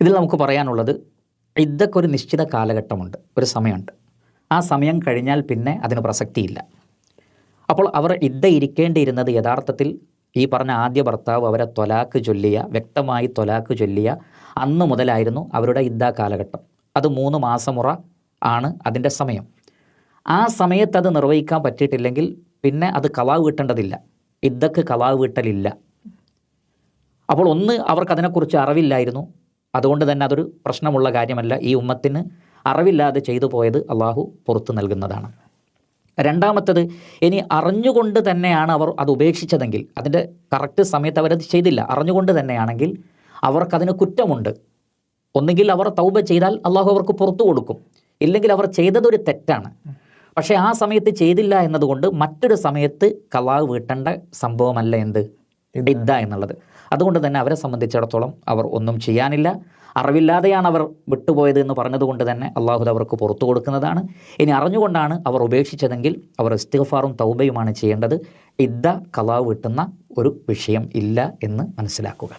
ഇതിൽ നമുക്ക് പറയാനുള്ളത് ഇദ്ദക്കൊരു നിശ്ചിത കാലഘട്ടമുണ്ട് ഒരു സമയമുണ്ട്. ആ സമയം കഴിഞ്ഞാൽ പിന്നെ അതിന് പ്രസക്തിയില്ല. അപ്പോൾ അവർ ഇദ്ദ ഇരിക്കേണ്ടിയിരുന്നത് യഥാർത്ഥത്തിൽ ഈ പറഞ്ഞ ആദ്യ ഭർത്താവ് അവരെ തൊലാക്ക് ചൊല്ലിയ വ്യക്തമായി തൊലാക്ക് ചൊല്ലിയ അന്ന് മുതലായിരുന്നു അവരുടെ ഇദ്ദ കാലഘട്ടം. അത് മൂന്ന് മാസമുറ ആണ് അതിന്റെ സമയം. ആ സമയത്ത് അത് നിർവഹിക്കാൻ പറ്റിയിട്ടില്ലെങ്കിൽ പിന്നെ അത് കലാവ് വീട്ടേണ്ടതില്ല ഇദ്ദക്ക് കലാവ് വീട്ടലില്ല അപ്പോൾ ഒന്ന് അവർക്ക് അതിനെക്കുറിച്ച് അറിവില്ലായിരുന്നു. അതുകൊണ്ട് തന്നെ അതൊരു പ്രശ്നമുള്ള കാര്യമല്ല. ഈ ഉമ്മത്തിന് അറിവില്ലാതെ ചെയ്തു പോയത് അള്ളാഹു പുറത്തു നൽകുന്നതാണ്. രണ്ടാമത്തത് ഇനി അറിഞ്ഞുകൊണ്ട് തന്നെയാണ് അവർ അത് ഉപേക്ഷിച്ചതെങ്കിൽ അതിന്റെ കറക്റ്റ് സമയത്ത് അവരത് ചെയ്തില്ല. അറിഞ്ഞുകൊണ്ട് തന്നെയാണെങ്കിൽ അവർക്കതിന് കുറ്റമുണ്ട്. ഒന്നുകിൽ അവർ തൗബ ചെയ്താൽ അള്ളാഹു അവർക്ക് പുറത്തു കൊടുക്കും. ഇല്ലെങ്കിൽ അവർ ചെയ്തതൊരു തെറ്റാണ്. പക്ഷേ ആ സമയത്ത് ചെയ്തില്ല എന്നതുകൊണ്ട് മറ്റൊരു സമയത്ത് കലാവ് വീട്ടേണ്ട സംഭവമല്ല എന്ത്? ഇദ്ദ എന്നുള്ളത്. അതുകൊണ്ട് തന്നെ അവരെ സംബന്ധിച്ചിടത്തോളം അവർ ഒന്നും ചെയ്യാനില്ല. അറിവില്ലാതെയാണ് അവർ വിട്ടുപോയത് എന്ന് പറഞ്ഞതുകൊണ്ട് തന്നെ അള്ളാഹുദ് അവർക്ക് പുറത്തു കൊടുക്കുന്നതാണ്. ഇനി അറിഞ്ഞുകൊണ്ടാണ് അവർ ഉപേക്ഷിച്ചതെങ്കിൽ അവർ ഇസ്തിഗ്ഫാറും തൗബയുമാണ് ചെയ്യേണ്ടത്. ഇദ്ദ കലാവ് കിട്ടുന്ന ഒരു വിഷയം ഇല്ല എന്ന് മനസ്സിലാക്കുക.